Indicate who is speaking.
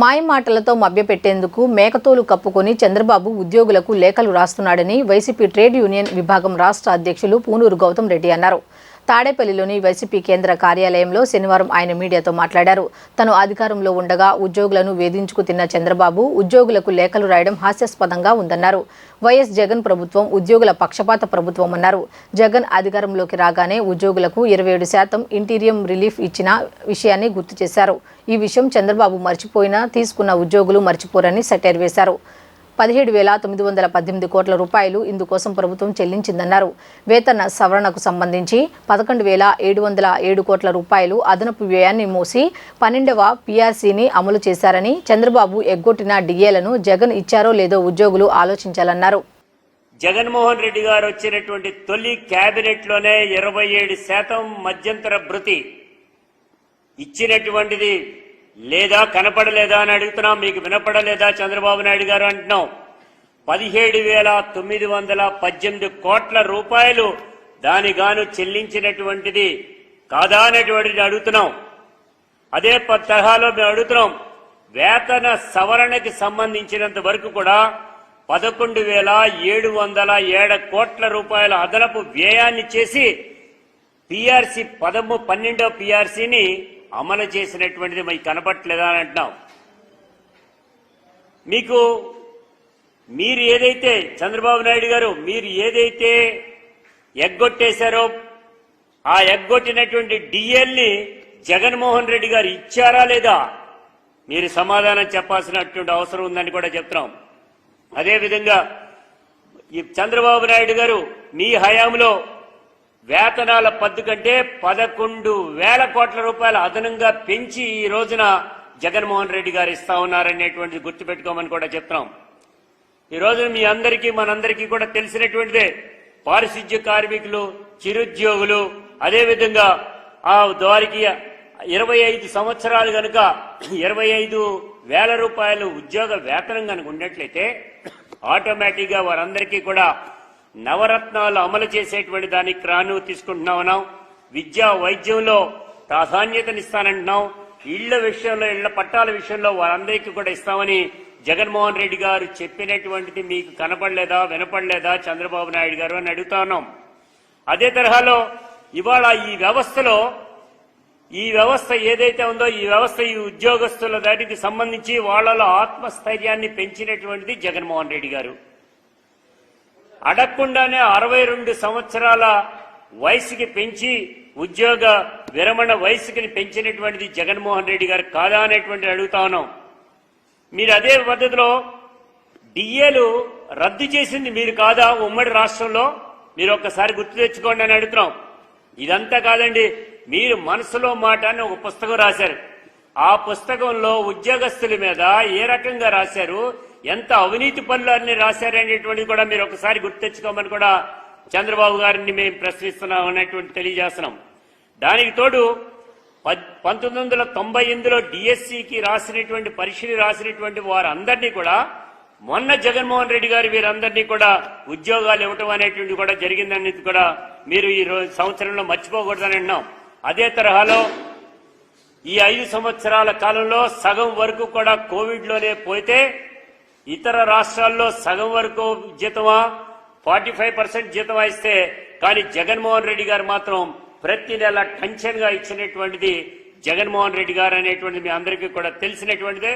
Speaker 1: మాయమాటలతో మభ్యపెట్టేందుకు మేకతోలు కప్పుకొని చంద్రబాబు ఉద్యోగులకు లేఖలు రాస్తున్నాడని వైసీపీ ట్రేడ్ యూనియన్ విభాగం రాష్ట్ర అధ్యక్షులు పూనూరు గౌతమ్ రెడ్డి అన్నారు. తాడేపల్లిలోని వైసీపీ కేంద్ర కార్యాలయంలో శనివారం ఆయన మీడియాతో మాట్లాడారు. తను అధికారంలో ఉండగా ఉద్యోగులను వేధించుకు తిన్న చంద్రబాబు ఉద్యోగులకు లేఖలు రాయడం హాస్యాస్పదంగా ఉందన్నారు. వైఎస్ జగన్ ప్రభుత్వం ఉద్యోగుల పక్షపాత ప్రభుత్వం అన్నారు. జగన్ అధికారంలోకి రాగానే ఉద్యోగులకు ఇరవై ఏడు శాతం ఇంటీరియం రిలీఫ్ ఇచ్చిన విషయాన్ని గుర్తు చేశారు. ఈ విషయం చంద్రబాబు మర్చిపోయినా తీసుకున్న ఉద్యోగులు మర్చిపోరని సెటైర్ వేశారు. పదిహేడు వేల తొమ్మిది వందల పద్దెనిమిది కోట్ల రూపాయలు ఇందుకోసం ప్రభుత్వం చెల్లించిందన్నారు. వేతన సవరణకు సంబంధించి పదకొండు వేల ఏడు వందల ఏడు కోట్ల రూపాయలు అదనపు వ్యయాన్ని మోసి పన్నెండవ పీఆర్సీని అమలు చేశారని చంద్రబాబు ఎగ్గొట్టిన డిఏలను జగన్ ఇచ్చారో లేదో ఉద్యోగులు ఆలోచించాలన్నారు.
Speaker 2: జగన్మోహన్ రెడ్డి గారు వచ్చినటువంటి తొలి కేబినెట్లోనే ఇరవై ఏడు శాతం మధ్యంతర భృతి ఇచ్చినటువంటిది లేదా కనపడలేదా అని అడుగుతున్నాం మీకు వినపడలేదా చంద్రబాబు నాయుడు గారు అంటున్నాం. పదిహేడు వేల తొమ్మిది వందల పద్దెనిమిది కోట్ల రూపాయలు దానిగాను చెల్లించినటువంటిది కాదా అనేటువంటిది అడుగుతున్నాం. అదే ప- తరహాలో మేము అడుగుతున్నాం వేతన సవరణకి సంబంధించినంత వరకు కూడా పదకొండు వేల ఏడు వందల ఏడు కోట్ల రూపాయల అదనపు వ్యయాన్ని చేసి పిఆర్సీ పదము పన్నెండో పిఆర్సీని అమలు చేసినటువంటిది మీకు కనపట్లేదా అని అంటున్నాం. మీకు మీరు ఏదైతే చంద్రబాబు నాయుడు గారు మీరు ఏదైతే ఎగ్గొట్టేశారో ఆ ఎగ్గొట్టినటువంటి డిఎల్ని జగన్మోహన్ రెడ్డి గారు ఇచ్చారా లేదా మీరు సమాధానం చెప్పాల్సినటువంటి అవసరం ఉందని కూడా చెప్తున్నాం. అదేవిధంగా ఈ చంద్రబాబు నాయుడు గారు మీ హయాంలో వేతనాల పద్దు కంటే పదకొండు వేల కోట్ల రూపాయలు అదనంగా పెంచి ఈ రోజున జగన్మోహన్ రెడ్డి గారు ఇస్తా ఉన్నారనేటువంటిది గుర్తుపెట్టుకోమని కూడా చెప్తున్నాం. ఈ రోజున మీ అందరికీ మనందరికీ కూడా తెలిసినటువంటిదే పారిశుద్ధ్య కార్మికులు చిరుద్యోగులు అదేవిధంగా ఆ వారికి ఇరవై ఐదు సంవత్సరాలు కనుక ఇరవై ఐదు వేల రూపాయలు ఉద్యోగ వేతనం కనుక ఉన్నట్లయితే ఆటోమేటిక్గా వారందరికీ కూడా నవరత్నాలు అమలు చేసేటువంటి దానికి క్రాను తీసుకుంటున్నాం విద్యా వైద్యంలో ప్రాధాన్యతనిస్తానంటున్నాం ఇళ్ళ విషయంలో ఇళ్ళ పట్టాల విషయంలో వారందరికీ కూడా ఇస్తామని జగన్మోహన్ రెడ్డి గారు చెప్పినటువంటిది మీకు కనపడలేదా వినపడలేదా చంద్రబాబు నాయుడు గారు అని అడుగుతా ఉన్నాం. అదే తరహాలో ఇవాళ ఈ వ్యవస్థలో ఈ వ్యవస్థ ఏదైతే ఉందో ఈ వ్యవస్థ ఈ ఉద్యోగస్తుల దానికి సంబంధించి వాళ్ళలో ఆత్మస్థైర్యాన్ని పెంచినటువంటిది జగన్మోహన్ రెడ్డి గారు. అడగకుండానే అరవై రెండు సంవత్సరాల వయసుకి పెంచి ఉద్యోగ విరమణ వయసుకి పెంచినటువంటిది జగన్మోహన్ రెడ్డి గారు కాదా అనేటువంటి అడుగుతా ఉన్నాం. మీరు అదే పద్ధతిలో డిఏలు రద్దు చేసింది మీరు కాదా ఉమ్మడి రాష్ట్రంలో? మీరు ఒక్కసారి గుర్తు తెచ్చుకోండి అని అడుగుతున్నాం. ఇదంతా కాదండి మీరు మనసులో మాట అని ఒక పుస్తకం రాశారు. ఆ పుస్తకంలో ఉద్యోగస్తుల మీద ఏ రకంగా రాశారు? ఎంత అవినీతి పనులు అన్ని రాశారనేటువంటిది కూడా మీరు ఒకసారి గుర్తెచ్చుకోమని కూడా చంద్రబాబు గారిని మేము ప్రశ్నిస్తున్నాం అనేటువంటి తెలియజేస్తున్నాం. దానికి తోడు పద్- పంతొమ్మిది వందల తొంభై ఎనిమిదిలో డిఎస్సికి రాసినటువంటి పరీక్షలు రాసినటువంటి వారందరినీ కూడా మొన్న జగన్మోహన్ రెడ్డి గారు వీరందరినీ కూడా ఉద్యోగాలు ఇవ్వటం అనేటువంటి కూడా జరిగిందనేది కూడా మీరు ఈ రోజు సంవత్సరంలో మర్చిపోకూడదని అన్నాం. అదే తరహాలో ఈ ఐదు సంవత్సరాల కాలంలో సగం వరకు కూడా కోవిడ్లోనే పోతే ఇతర రాష్ట్రాల్లో సగం వరకు జీతమా? ఫార్టీ ఫైవ్ పర్సెంట్ జీతమా ఇస్తే కానీ జగన్మోహన్ రెడ్డి గారు మాత్రం ప్రతి నెల టెన్షన్గా ఇచ్చినటువంటిది జగన్మోహన్ రెడ్డి గారు అనేటువంటిది మీ అందరికీ కూడా తెలిసినటువంటిదే.